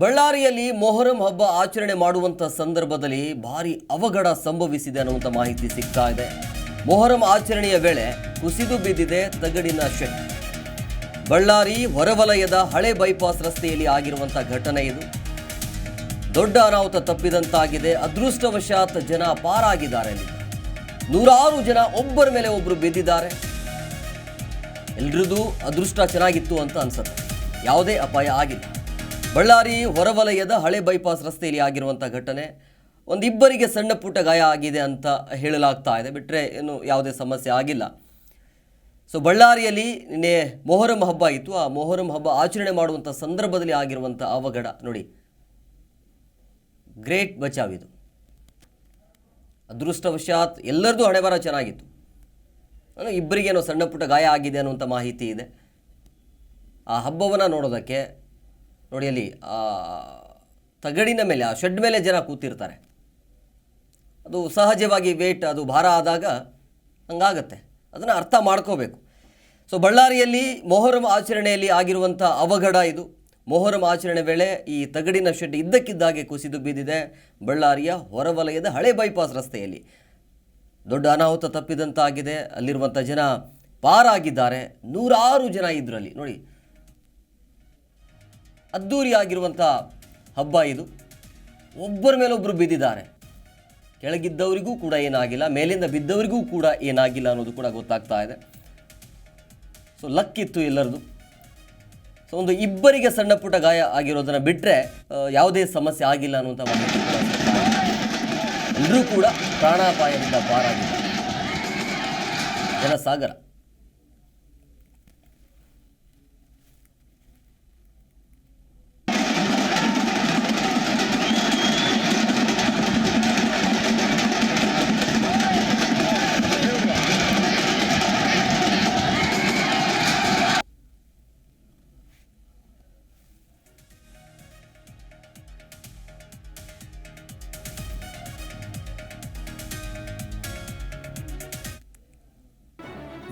ಬಳ್ಳಾರಿಯಲ್ಲಿ ಮೊಹರಂ ಹಬ್ಬ ಆಚರಣೆ ಮಾಡುವಂಥ ಸಂದರ್ಭದಲ್ಲಿ ಭಾರಿ ಅವಘಡ ಸಂಭವಿಸಿದೆ ಅನ್ನುವಂಥ ಮಾಹಿತಿ ಸಿಗ್ತಾ ಇದೆ. ಮೊಹರಂ ಆಚರಣೆಯ ವೇಳೆ ಕುಸಿದು ಬಿದ್ದಿದೆ ತಗಡಿನ ಶೆಡ್. ಬಳ್ಳಾರಿ ಹೊರವಲಯದ ಹಳೆ ಬೈಪಾಸ್ ರಸ್ತೆಯಲ್ಲಿ ಆಗಿರುವಂಥ ಘಟನೆ ಇದು. ದೊಡ್ಡ ಅನಾಹುತ ತಪ್ಪಿದಂತಾಗಿದೆ. ಅದೃಷ್ಟವಶಾತ್ ಜನ ಪಾರಾಗಿದ್ದಾರೆ ನೂರಾರು ಜನ ಒಬ್ಬರ ಮೇಲೆ ಒಬ್ಬರು ಬಿದ್ದಿದ್ದಾರೆ. ಎಲ್ರದ್ದು ಅದೃಷ್ಟ ಚೆನ್ನಾಗಿತ್ತು ಅಂತ ಅನ್ಸುತ್ತೆ. ಯಾವುದೇ ಅಪಾಯ ಆಗಿಲ್ಲ. ಬಳ್ಳಾರಿ ಹೊರವಲಯದ ಹಳೆ ಬೈಪಾಸ್ ರಸ್ತೆಯಲ್ಲಿ ಆಗಿರುವಂಥ ಘಟನೆ. ಒಂದಿಬ್ಬರಿಗೆ ಸಣ್ಣ ಪುಟ್ಟ ಗಾಯ ಆಗಿದೆ ಅಂತ ಹೇಳಲಾಗ್ತಾ ಇದೆ. ಬಿಟ್ಟರೆ ಏನು ಯಾವುದೇ ಸಮಸ್ಯೆ ಆಗಿಲ್ಲ. ಸೊ ಬಳ್ಳಾರಿಯಲ್ಲಿ ನಿನ್ನೆ ಮೊಹರಂ ಹಬ್ಬ ಇತ್ತು. ಆ ಮೊಹರಂ ಹಬ್ಬ ಆಚರಣೆ ಮಾಡುವಂಥ ಸಂದರ್ಭದಲ್ಲಿ ಆಗಿರುವಂಥ ಅವಘಡ. ನೋಡಿ. ಗ್ರೇಟ್ ಬಚಾವ್ ಇದು. ಅದೃಷ್ಟವಶಾತ್ ಎಲ್ಲರದ್ದು ಹಣೆಬರ ಚೆನ್ನಾಗಿತ್ತು. ಇಬ್ಬರಿಗೇನೋ ಸಣ್ಣ ಪುಟ್ಟ ಗಾಯ ಆಗಿದೆ ಅನ್ನುವಂಥ ಮಾಹಿತಿ ಇದೆ. ಆ ಹಬ್ಬವನ್ನು ನೋಡೋದಕ್ಕೆ ನೋಡಿ ಅಲ್ಲಿ ತಗಡಿನ ಮೇಲೆ, ಆ ಶೆಡ್ ಮೇಲೆ ಜನ ಕೂತಿರ್ತಾರೆ. ಅದು ಸಹಜವಾಗಿ ವೇಟ್, ಅದು ಭಾರ ಆದಾಗ ಹಂಗಾಗತ್ತೆ. ಅದನ್ನು ಅರ್ಥ ಮಾಡ್ಕೋಬೇಕು. ಸೊ ಬಳ್ಳಾರಿಯಲ್ಲಿ ಮೊಹರಂ ಆಚರಣೆಯಲ್ಲಿ ಆಗಿರುವಂಥ ಅವಘಡ ಇದು. ಮೊಹರಂ ಆಚರಣೆ ವೇಳೆ ಈ ತಗಡಿನ ಶೆಡ್ ಇದ್ದಕ್ಕಿದ್ದಾಗೆ ಕುಸಿದು ಬಿದ್ದಿದೆ ಬಳ್ಳಾರಿಯ ಹೊರವಲಯದ ಹಳೆ ಬೈಪಾಸ್ ರಸ್ತೆಯಲ್ಲಿ. ದೊಡ್ಡ ಅನಾಹುತ ತಪ್ಪಿದಂತಾಗಿದೆ. ಅಲ್ಲಿರುವಂಥ ಜನ ಪಾರಾಗಿದ್ದಾರೆ. ನೂರಾರು ಜನ ಇದ್ರಲ್ಲಿ ನೋಡಿ ಅದ್ಧೂರಿಯಾಗಿರುವಂಥ ಹಬ್ಬ ಇದು. ಒಬ್ಬರ ಮೇಲೊಬ್ಬರು ಬಿದ್ದಿದ್ದಾರೆ. ಕೆಳಗಿದ್ದವರಿಗೂ ಕೂಡ ಏನಾಗಿಲ್ಲ, ಮೇಲಿಂದ ಬಿದ್ದವರಿಗೂ ಕೂಡ ಏನಾಗಿಲ್ಲ ಅನ್ನೋದು ಕೂಡ ಗೊತ್ತಾಗ್ತಾ ಇದೆ. ಸೊ ಲಕ್ ಇತ್ತು ಎಲ್ಲರದು. ಸೊ ಒಂದು ಇಬ್ಬರಿಗೆ ಸಣ್ಣ ಪುಟ್ಟ ಗಾಯ ಆಗಿರೋದನ್ನು ಬಿಟ್ಟರೆ ಯಾವುದೇ ಸಮಸ್ಯೆ ಆಗಿಲ್ಲ ಅನ್ನುವಂಥ ಮಾಹಿತಿ. ಎಲ್ಲರೂ ಕೂಡ ಪ್ರಾಣಾಪಾಯದಿಂದ ಪಾರಾಗಿದ್ದಾರೆ. ಜನಸಾಗರ.